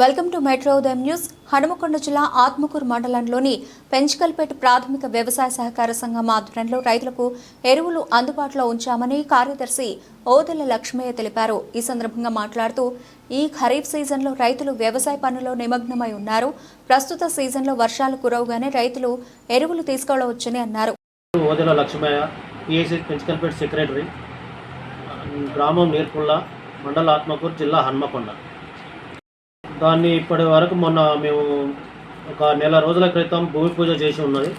Welcome to metro ఉదయం news. Hanumakonda జిల్లా ఆత్మకూరు మండలంలోని పెంచికల్పేట ప్రాథమిక వ్యవసాయ సహకార సంఘం ఆధ్వర్యంలో రైతులకు ఎరువులు అందుబాటులో ఉంచామని కార్యదర్శి ఓదెల లక్ష్మయ్య తెలిపారు. ఈ సందర్భంగా మాట్లాడుతూ ఈ ఖరీఫ్ సీజన్లో రైతులు వ్యవసాయ పనుల్లో నిమగ్నమై ఉన్నారు. ప్రస్తుత సీజన్లో వర్షాలు కురవగానే రైతులు ఎరువులు తీసుకెళ్ళవచ్చని అన్నారు. ఓదెల లక్ష్మయ్య సెక్రటరీ గ్రామం మండల ఆత్మకూరు జిల్లా హన్మకొండ. దాన్ని ఇప్పటి వరకు మొన్న మేము ఒక నెల రోజుల క్రితం భూమి పూజ చేసి ఉన్నది.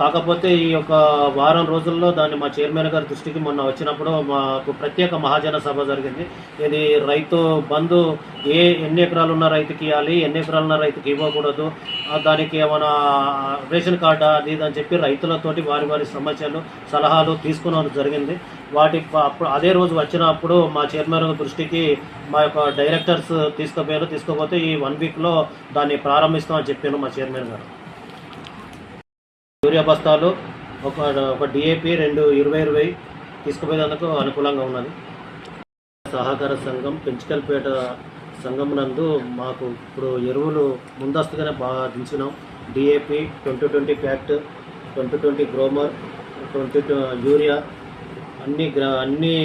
కాకపోతే ఈ యొక్క వారం రోజుల్లో దాన్ని మా చైర్మన్ గారి దృష్టికి మొన్న వచ్చినప్పుడు మాకు ప్రత్యేక మహాజన సభ జరిగింది. ఇది రైతు బంధు ఏ ఎన్ని ఎకరాలు ఉన్న రైతుకి ఇవ్వాలి ఎన్ని ఎకరాలు ఉన్న రైతుకి ఇవ్వకూడదు దానికి ఏమైనా రేషన్ కార్డు అది ఇది అని చెప్పి రైతులతోటి వారి వారి సమస్యలు సలహాలు తీసుకోవడం జరిగింది. వాటి అప్పుడు అదే రోజు వచ్చినప్పుడు మా చైర్మన్ దృష్టికి మా యొక్క డైరెక్టర్స్ తీసుకుపోయారు. తీసుకోపోతే ఈ వన్ వీక్లో దాన్ని ప్రారంభిస్తామని చెప్పాను మా చైర్మన్ గారు. యూరియా బస్తాలు ఒక ఒక డిఏపి రెండు ఇరవై ఇరవై తీసుకుపోయేందుకు అనుకూలంగా ఉన్నది. సహకార సంఘం పెంచికల్పేట సంఘం నందు మాకు ఇప్పుడు ఎరువులు ముందస్తుగానే బాగా దించినాం. DAP twenty twenty pact twenty twenty Gromor twenty urea అన్ని గ్రా అన్ని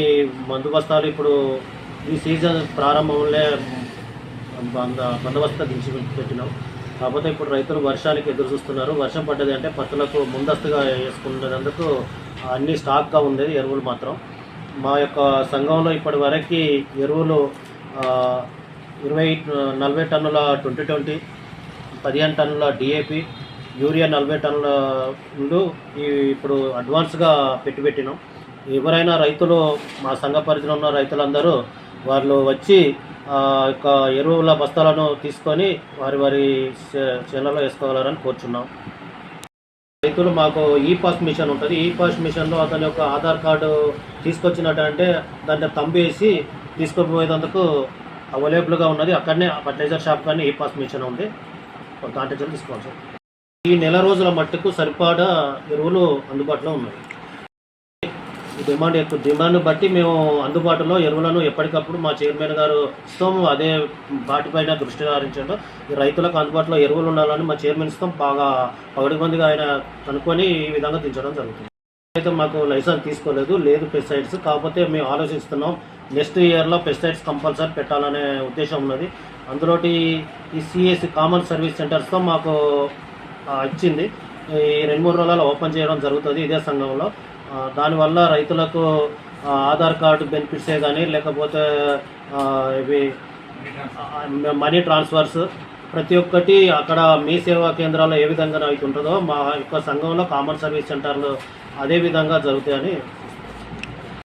మందు బస్తాలు ఇప్పుడు ఈ సీజన్ ప్రారంభంలో బంద బందోబస్తు దించి పెట్టినాం. కాకపోతే ఇప్పుడు రైతులు వర్షానికి ఎదురు చూస్తున్నారు. వర్షం పడ్డది అంటే పత్తులకు ముందస్తుగా వేసుకునేందుకు అన్ని స్టాక్గా ఉండేది ఎరువులు మాత్రం. మా యొక్క సంఘంలో ఇప్పటి వరకు ఎరువులు ఇరవై నలభై టన్నుల ట్వంటీ ట్వంటీ పదిహేను టన్నుల డిఏపి యూరియా నలభై టన్నుల ఉండు ఈ ఇప్పుడు అడ్వాన్స్గా పెట్టి పెట్టినాం. ఎవరైనా రైతులు మా సంఘ పరిధిలో ఉన్న రైతులందరూ వాళ్ళు వచ్చి యొక్క ఎరువుల బస్తాలను తీసుకొని వారి వారి చే- చేనులలో వేసుకోగలరని కోరుచున్నాం. రైతులు మాకు ఈ పాస్ మిషన్ ఉంటుంది. ఈ పాస్ మిషన్లో అతని యొక్క ఆధార్ కార్డు తీసుకొచ్చినట్టంటే దాన్ని తంబేసి తీసుకుపోయేందుకు అవైలబుల్గా ఉన్నది. అక్కడనే ఫర్టిలైజర్ షాప్ కానీ ఈ పాస్ మిషన్ ఉంది. దాంట్లో తీసుకోవచ్చు ఈ నెల రోజుల మట్టుకు సరిపడా ఎరువులు అందుబాటులో ఉన్నాయి. డిమాండ్ ఎక్కువ డిమాండ్ బట్టి మేము అందుబాటులో ఎరువులను ఎప్పటికప్పుడు మా చైర్మన్ గారుతో అదే వాటిపైన దృష్టి సారించడం. రైతులకు అందుబాటులో ఎరువులు ఉండాలని మా చైర్మన్స్తో బాగా పగడిబందిగా ఆయన కనుక్కొని ఈ విధంగా దించడం జరుగుతుంది. అయితే మాకు లైసెన్స్ తీసుకోలేదు లేదు పెస్టిసైడ్స్ కాకపోతే మేము ఆలోచిస్తున్నాం నెక్స్ట్ ఇయర్లో పెస్టిసైడ్స్ కంపల్సరీ పెట్టాలనే ఉద్దేశం ఉన్నది. అందులోటి ఈ సిఎస్సి కామన్ సర్వీస్ సెంటర్స్తో మాకు వచ్చింది ఇచ్చింది. ఈ రెండు మూడు రోజులలో ఓపెన్ చేయడం జరుగుతుంది ఇదే సంఘంలో. దానివల్ల రైతులకు ఆధార్ కార్డు బెనిఫిట్సే కానీ లేకపోతే ఇవి మనీ ట్రాన్స్ఫర్స్ ప్రతి ఒక్కటి అక్కడ మీ సేవా కేంద్రాల్లో ఏ విధంగా అయితే ఉంటుందో మా యొక్క సంఘంలో కామన్ సర్వీస్ సెంటర్లు అదే విధంగా జరుగుతాయని